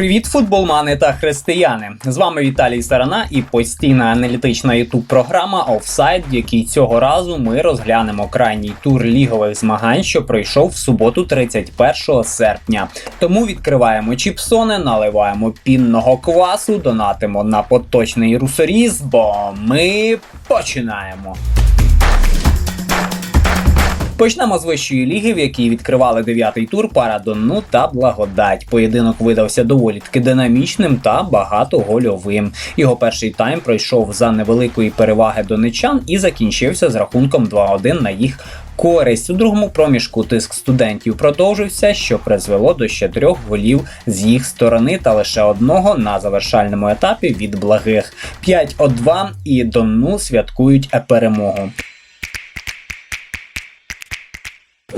Привіт, футболмани та християни! З вами Віталій Сарана і постійна аналітична ютуб програма Офсайд, в якій цього разу ми розглянемо крайній тур лігових змагань, що пройшов в суботу, 31 серпня. Тому відкриваємо чіпсони, наливаємо пінного квасу, донатимо на поточний русоріз, бо ми починаємо. Почнемо з вищої ліги, в якій відкривали дев'ятий тур пара Донну та Благодать. Поєдинок видався доволі таки динамічним та багатогольовим. Його перший тайм пройшов за невеликої переваги донечан і закінчився з рахунком 2-1 на їх користь. У другому проміжку тиск студентів продовжився, що призвело до ще трьох голів з їх сторони та лише одного на завершальному етапі від благих. 5-2 і Донну святкують перемогу.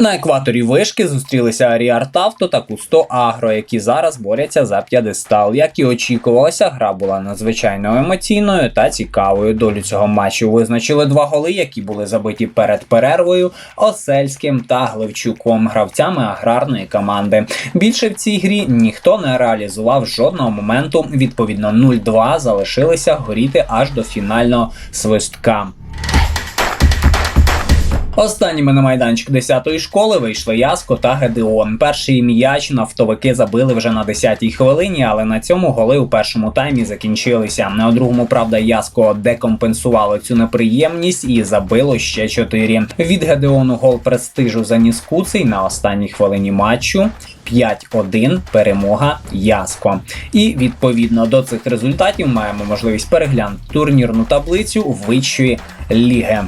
На екваторі вишки зустрілися Аріар Тавто та Кусто Агро, які зараз борються за п'єдестал. Як і очікувалося, гра була надзвичайно емоційною та цікавою. Долю цього матчу визначили два голи, які були забиті перед перервою Осельським та Гливчуком, гравцями аграрної команди. Більше в цій грі ніхто не реалізував жодного моменту. Відповідно, 0-2 залишилися горіти аж до фінального свистка. Останніми на майданчик 10-ї школи вийшли Яско та Гедеон. Перший м'яч нафтовики забили вже на 10-й хвилині, але на цьому голи у першому таймі закінчилися. На другому, правда, Яско декомпенсувало цю неприємність і забило ще 4. Від Гедеону гол престижу заніс Куций на останній хвилині матчу. 5-1 перемога Яско. І відповідно до цих результатів маємо можливість переглянути турнірну таблицю вищої ліги.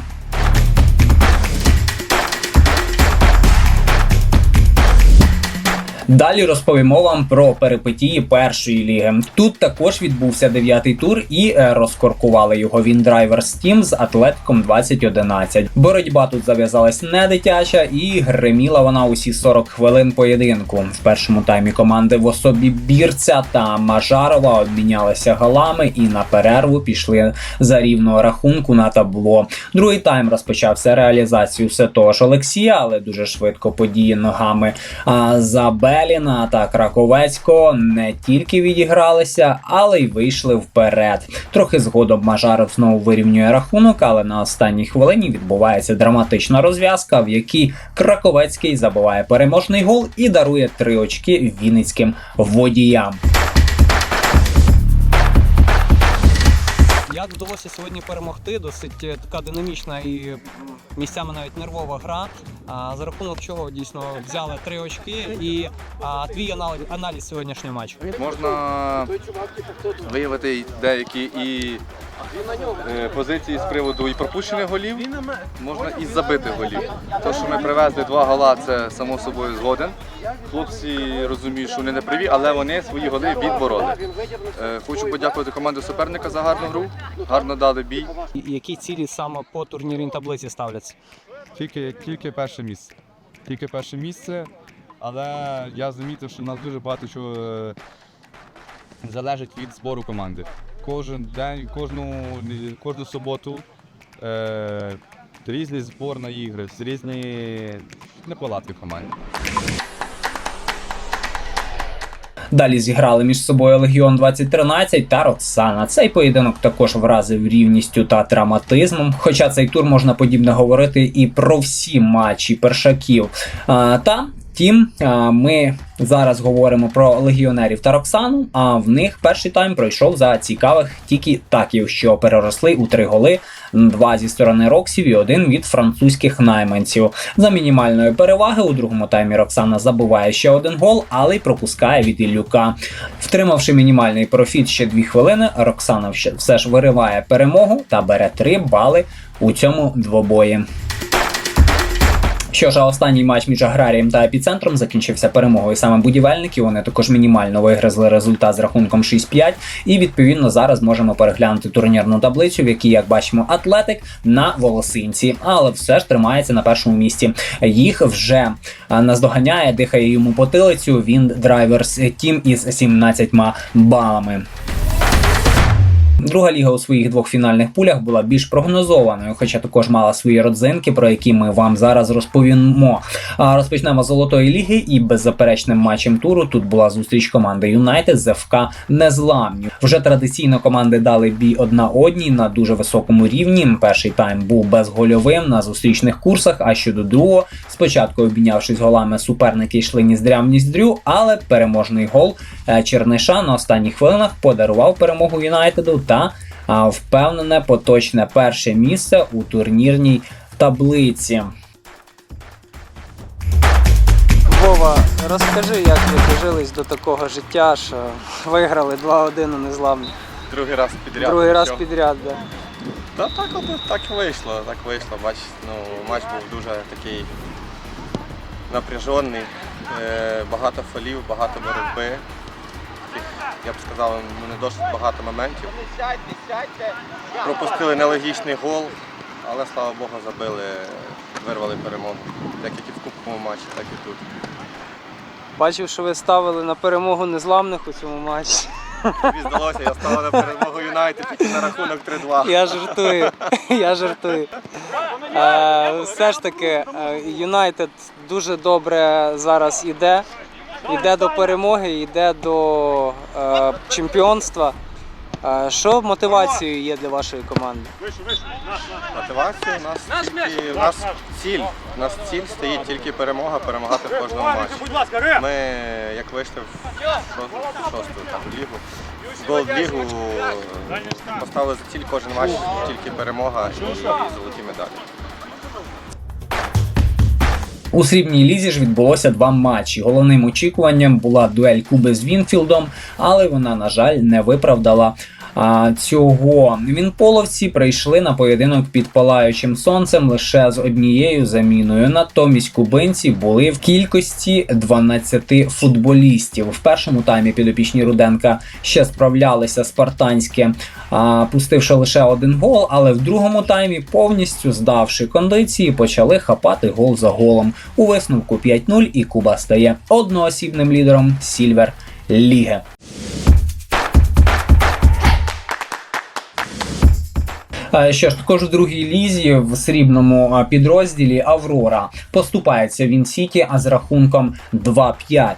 Далі розповімо вам про перипетії першої ліги. Тут також відбувся дев'ятий тур і е, розкоркували його Віндрайвер Steam з Атлетиком 2011. Боротьба тут зав'язалась не дитяча, і гриміла вона усі 40 хвилин поєдинку. В першому таймі команди в особі Бірця та Мажарова обмінялися голами і на перерву пішли за рівного рахунку на табло. Другий тайм розпочався реалізацію все того ж Олексія, але дуже швидко події ногами а, за Беліна та Краковецького не тільки відігралися, але й вийшли вперед. Трохи згодом Мажаров знову вирівнює рахунок, але на останній хвилині відбувається драматична розв'язка, в якій Краковецький забиває переможний гол і дарує три очки вінницьким водіям. Як вдалося сьогодні перемогти? Досить е, така динамічна і місцями навіть нервова гра. За рахунок чого дійсно взяли три очки. І а, твій аналіз, сьогоднішнього матчу. Можна виявити деякі і е, позиції з приводу і пропущених голів, можна і забитих голів. Те, що ми привезли два гола, це само собою згоден. Хлопці розуміють, що вони не праві, але вони свої голи відбороли. Е, Хочу подякувати команді суперника за гарну гру, гарно дали бій. Які цілі саме по турнірній таблиці ставляться? Тільки, тільки перше місце. Тільки перше місце. Але я замітив, що нас дуже багато чого е, залежить від збору команди. Кожен день, кожну, кожну суботу е, різний збор на ігри, різні неполадки в команді. Далі зіграли між собою Легіон 2013 та Роксана. Цей поєдинок також вразив рівністю та драматизмом. Хоча цей тур можна подібне говорити і про всі матчі першаків. А, та Втім, ми зараз говоримо про легіонерів та Роксану. А в них перший тайм пройшов за цікавих тільки таків, що переросли у три голи: два зі сторони Роксів і один від французьких найманців. За мінімальної переваги у другому таймі Роксана забуває ще один гол, але й пропускає від Іллюка. Втримавши мінімальний профіт ще дві хвилини, Роксана все ж вириває перемогу та бере три бали у цьому двобої. Що ж, останній матч між аграрієм та епіцентром закінчився перемогою саме будівельників. Вони також мінімально вигризли результат з рахунком 6-5. І відповідно зараз можемо переглянути турнірну таблицю, в якій, як бачимо, Атлетик на волосинці, але все ж тримається на першому місці. Їх вже наздоганяє, дихає йому потилицю. Він драйверс тім із 17 балами. Друга ліга у своїх двох фінальних пулях була більш прогнозованою, хоча також мала свої родзинки, про які ми вам зараз розповімо. А розпочнемо з золотої ліги, і беззаперечним матчем туру тут була зустріч команди Юнайтед з ФК Незламні. Вже традиційно команди дали бій одна одній на дуже високому рівні. Перший тайм був безгольовим на зустрічних курсах. А щодо другого, спочатку обмінявшись голами, суперники йшли ніздрям ніздрю, але переможний гол е, Черниша на останніх хвилинах подарував перемогу Юнайтеду та а, впевнене поточне перше місце у турнірній таблиці. Вова, розкажи, як ви дожились до такого життя, що виграли 2-1 у незламні. Другий раз підряд. Другий раз Всьо. підряд. Да. Та так, так вийшло, так вийшло. Бач, ну, матч був дуже такий напряжений, е, багато фолів, багато боротьби. Я б сказав, ну, не досить багато моментів. Пропустили нелогічний гол, але слава Богу, забили, вирвали перемогу. Як і в кубковому матчі, так і тут. Бачив, що ви ставили на перемогу незламних у цьому матчі. Тобі здалося, я став на перемогу Юнайтед тільки на рахунок 3-2. Я жартую, я жартую. Е, все ж таки, е, Юнайтед дуже добре зараз іде. Іде до перемоги, йде до е, чемпіонства. Е, що мотивацією є для вашої команди? Мотивація у нас тільки у нас ціль. У нас ціль стоїть тільки перемога, перемагати в кожному матчі. Ми як вийшли в шосту, шосту там, лігу, в голд лігу поставили за ціль кожен матч тільки перемога і золоті медалі. У срібній лізі ж відбулося два матчі. Головним очікуванням була дуель Куби з Вінфілдом, але вона, на жаль, не виправдала. А цього вінполовці прийшли на поєдинок під палаючим сонцем лише з однією заміною. Натомість кубинці були в кількості 12 футболістів. В першому таймі підопічні Руденка ще справлялися спартанське, а, пустивши лише один гол, але в другому таймі, повністю здавши кондиції, почали хапати гол за голом. У висновку 5-0 і Куба стає одноосібним лідером Сільвер Ліги. Що ж, також у другій лізі в срібному підрозділі Аврора поступається він Сіті, а з рахунком 2-5.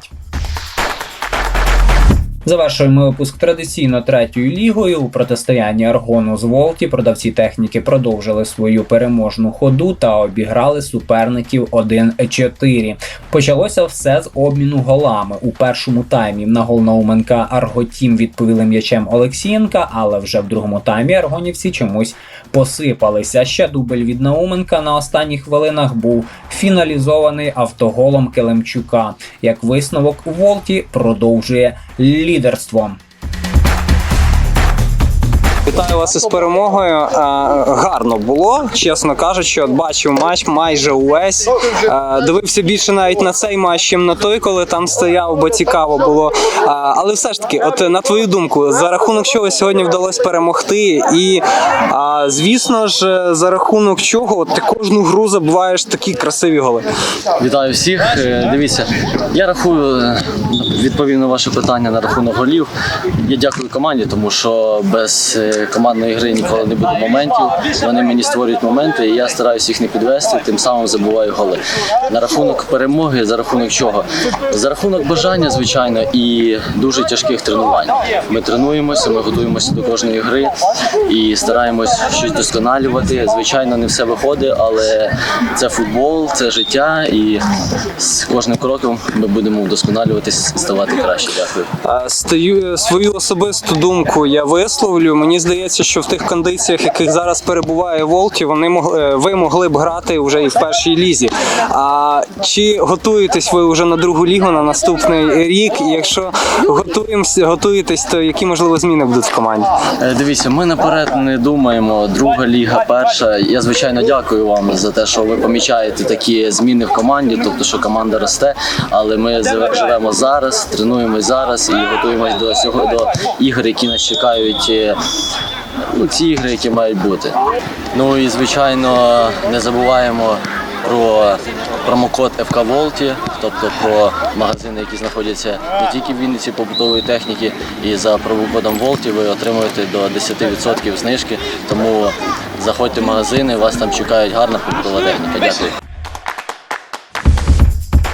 Завершуємо випуск традиційно третьою лігою. У протистоянні Аргону з Волті продавці техніки продовжили свою переможну ходу та обіграли суперників 1-4. Почалося все з обміну голами. У першому таймі на гол Науменка Арготім відповіли м'ячем Олексієнка, але вже в другому таймі аргонівці чомусь посипалися. Ще дубль від Науменка на останніх хвилинах був фіналізований автоголом Келемчука. Як висновок, Волті продовжує лідерство. Вітаю вас із перемогою. Е, Гарно було, чесно кажучи, от бачив матч майже увесь. Е, Дивився більше навіть на цей матч, ніж на той, коли там стояв, бо цікаво було. Е, Але все ж таки, от на твою думку, за рахунок чого сьогодні вдалося перемогти, і звісно ж, за рахунок чого ти кожну гру забуваєш такі красиві голи. Вітаю всіх. Дивіться, я рахую, відповів на ваше питання на рахунок голів. Я дякую команді, тому що без командної гри ніколи не буде моментів. Вони мені створюють моменти, і я стараюся їх не підвести, тим самим забуваю голи. На рахунок перемоги, за рахунок чого? За рахунок бажання, звичайно, і дуже тяжких тренувань. Ми тренуємося, ми готуємося до кожної гри і стараємось щось досконалювати. Звичайно, не все виходить, але це футбол, це життя, і з кожним кроком ми будемо вдосконалюватись, ставати краще. Дякую. Стаю свою особисту думку я висловлю. Мені здається, що в тих кондиціях, яких зараз перебуває Волті, вони могли е, ви могли б грати вже і в першій лізі. А чи готуєтесь ви вже на другу лігу на наступний рік? І якщо готуємося, готуєтесь, то які можливо зміни будуть в команді? Е, Дивіться, ми наперед не думаємо. Друга ліга, перша. Я звичайно дякую вам за те, що ви помічаєте такі зміни в команді, тобто що команда росте. Але ми живемо зараз, тренуємось зараз і готуємось до цього до ігор, які нас чекають. Ну, ці ігри, які мають бути. Ну і звичайно, не забуваємо про промокод ФК Волті, тобто про магазини, які знаходяться не тільки в Вінниці побутової техніки, і за промокодом Волті ви отримуєте до 10% знижки. Тому заходьте в магазини, вас там чекають гарна побутова техніка. Дякую.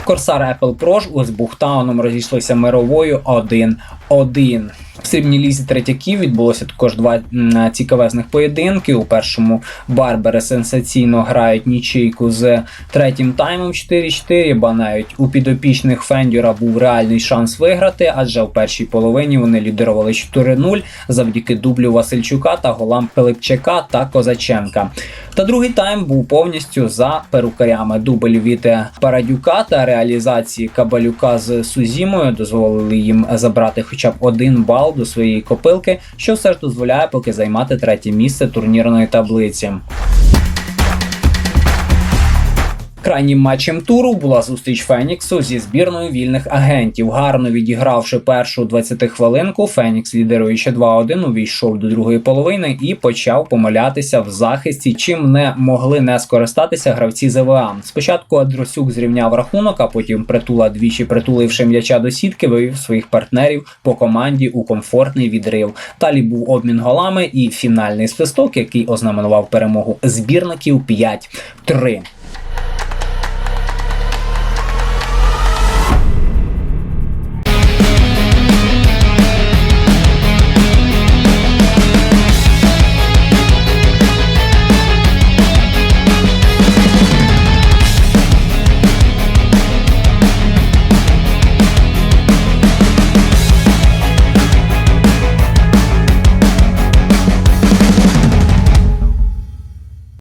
Корсар Apple Pro ж з Бухтауном розійшлися мировою 1-1. В срібній лізі третяків відбулося також два цікавезних поєдинки. У першому Барбери сенсаційно грають нічийку з третім таймом 4-4, ба навіть у підопічних Фендюра був реальний шанс виграти, адже в першій половині вони лідерували 4-0 завдяки дублю Васильчука та голам Пилипчака та Козаченка. Та другий тайм був повністю за перукарями. Дубль від Парадюка та реалізації Кабалюка з Сузімою дозволили їм забрати хоча б один бал до своєї копилки, що все ж дозволяє поки займати третє місце турнірної таблиці. Крайнім матчем туру була зустріч Феніксу зі збірною вільних агентів. Гарно відігравши першу 20 хвилинку, Фенікс, лідеруючи 2-1, увійшов до другої половини і почав помилятися в захисті, чим не могли не скористатися гравці ЗВА. Спочатку Адросюк зрівняв рахунок, а потім притула двічі притуливши м'яча до сітки, вивів своїх партнерів по команді у комфортний відрив. Далі був обмін голами і фінальний свисток, який ознаменував перемогу збірників 5-3.